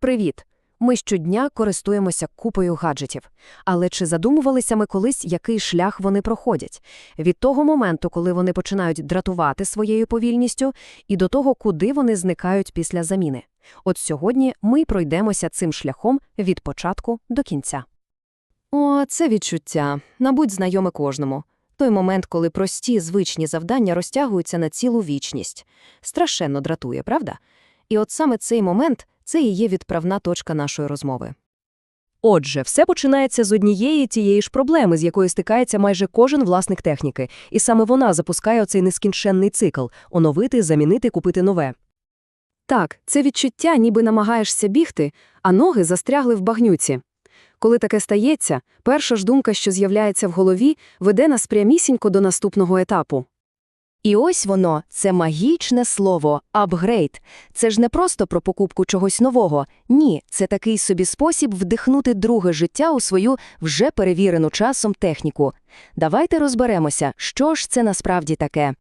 Привіт! Ми щодня користуємося купою гаджетів. Але чи задумувалися ми колись, який шлях вони проходять? Від того моменту, коли вони починають дратувати своєю повільністю, і до того, куди вони зникають після заміни. От сьогодні ми пройдемося цим шляхом від початку до кінця. О, це відчуття, набудь знайоме кожному. Той момент, коли прості, звичні завдання розтягуються на цілу вічність. Страшенно дратує, правда? І от саме цей момент – це і є відправна точка нашої розмови. Отже, все починається з однієї тієї ж проблеми, з якою стикається майже кожен власник техніки, і саме вона запускає оцей нескінченний цикл – оновити, замінити, купити нове. Так, це відчуття, ніби намагаєшся бігти, а ноги застрягли в багнюці. Коли таке стається, перша ж думка, що з'являється в голові, веде нас прямісінько до наступного етапу. І ось воно, це магічне слово апгрейд. Це ж не просто про покупку чогось нового. Ні, це такий собі спосіб вдихнути друге життя у свою вже перевірену часом техніку. Давайте розберемося, що ж це насправді таке.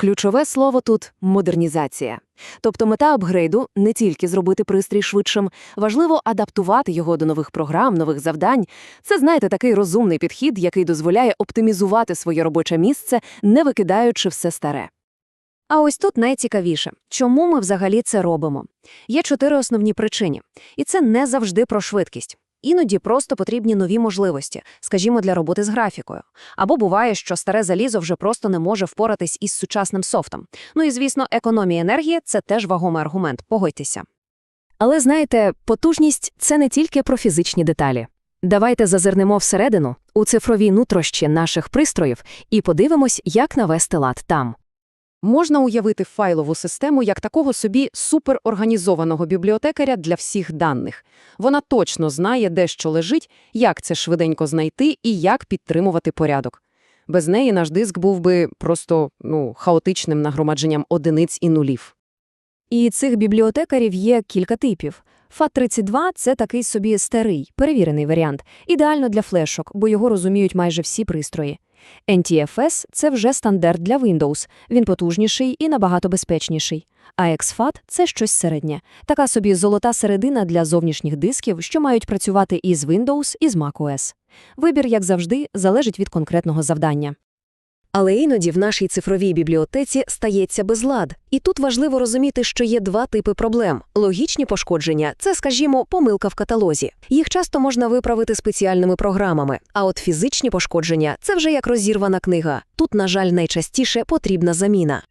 Ключове слово тут модернізація. Тобто мета апгрейду не тільки зробити пристрій швидшим, важливо адаптувати його до нових програм, нових завдань. Це, знаєте, такий розумний підхід, який дозволяє оптимізувати своє робоче місце, не викидаючи все старе. А ось тут найцікавіше. Чому ми взагалі це робимо? Є чотири основні причини. І це не завжди про швидкість. Іноді просто потрібні нові можливості, скажімо, для роботи з графікою. Або буває, що старе залізо вже просто не може впоратись із сучасним софтом. Ну і, звісно, економія енергії – це теж вагомий аргумент, погодьтеся. Але знаєте, потужність – це не тільки про фізичні деталі. Давайте зазирнемо всередину, у цифрові нутрощі наших пристроїв, і подивимось, як навести лад там. Можна уявити файлову систему як такого собі суперорганізованого бібліотекаря для всіх даних. Вона точно знає, де що лежить, як це швиденько знайти і як підтримувати порядок. Без неї наш диск був би просто ну, хаотичним нагромадженням одиниць і нулів. І цих бібліотекарів є кілька типів. FAT32 – це такий собі старий, перевірений варіант, ідеально для флешок, бо його розуміють майже всі пристрої. NTFS – це вже стандарт для Windows, він потужніший і набагато безпечніший. А XFAT – це щось середнє, така собі золота середина для зовнішніх дисків, що мають працювати і з Windows, і з macOS. Вибір, як завжди, залежить від конкретного завдання. Але іноді в нашій цифровій бібліотеці стається безлад. І тут важливо розуміти, що є два типи проблем. Логічні пошкодження – це, скажімо, помилка в каталозі. Їх часто можна виправити спеціальними програмами. А от фізичні пошкодження – це вже як розірвана книга. Тут, на жаль, найчастіше потрібна заміна.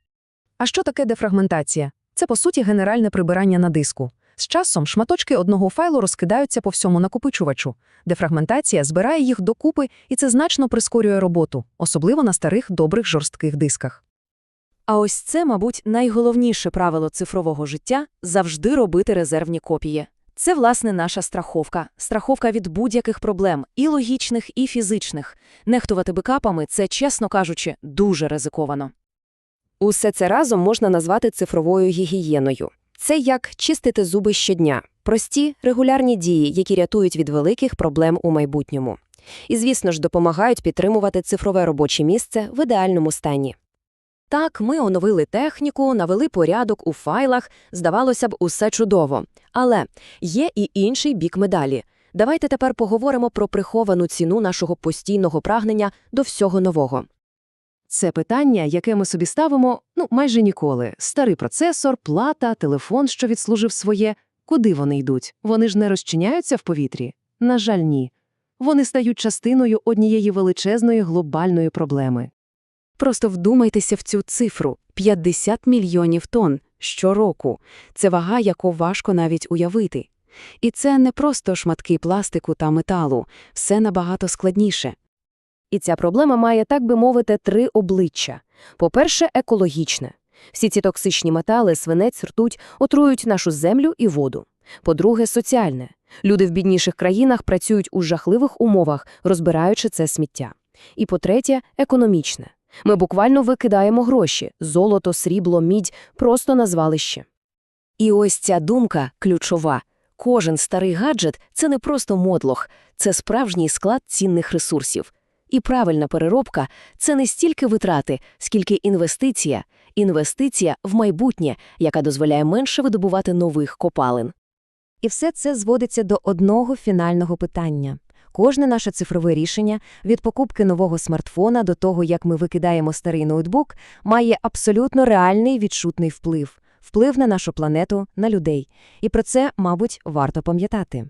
А що таке дефрагментація? Це, по суті, генеральне прибирання на диску. З часом шматочки одного файлу розкидаються по всьому накопичувачу. Дефрагментація збирає їх докупи, і це значно прискорює роботу, особливо на старих добрих жорстких дисках. А ось це, мабуть, найголовніше правило цифрового життя – завжди робити резервні копії. Це, власне, наша страховка. Страховка від будь-яких проблем, і логічних, і фізичних. Нехтувати бекапами – це, чесно кажучи, дуже ризиковано. Усе це разом можна назвати цифровою гігієною. Це як чистити зуби щодня. Прості, регулярні дії, які рятують від великих проблем у майбутньому. І, звісно ж, допомагають підтримувати цифрове робоче місце в ідеальному стані. Так, ми оновили техніку, навели порядок у файлах, здавалося б, усе чудово. Але є і інший бік медалі. Давайте тепер поговоримо про приховану ціну нашого постійного прагнення до всього нового. Це питання, яке ми собі ставимо, ну, майже ніколи. Старий процесор, плата, телефон, що відслужив своє. Куди вони йдуть? Вони ж не розчиняються в повітрі? На жаль, ні. Вони стають частиною однієї величезної глобальної проблеми. Просто вдумайтеся в цю цифру – 50 мільйонів тонн щороку. Це вага, яку важко навіть уявити. І це не просто шматки пластику та металу, все набагато складніше. І ця проблема має, так би мовити, три обличчя. По-перше, екологічне. Всі ці токсичні метали, свинець, ртуть отрують нашу землю і воду. По-друге, соціальне. Люди в бідніших країнах працюють у жахливих умовах, розбираючи це сміття. І по-третє, економічне. Ми буквально викидаємо гроші – золото, срібло, мідь – просто на звалище. І ось ця думка ключова. Кожен старий гаджет – це не просто модлох, це справжній склад цінних ресурсів. І правильна переробка – це не стільки витрати, скільки інвестиція. Інвестиція в майбутнє, яка дозволяє менше видобувати нових копалин. І все це зводиться до одного фінального питання. Кожне наше цифрове рішення, від покупки нового смартфона до того, як ми викидаємо старий ноутбук, має абсолютно реальний відчутний вплив. Вплив на нашу планету, на людей. І про це, мабуть, варто пам'ятати.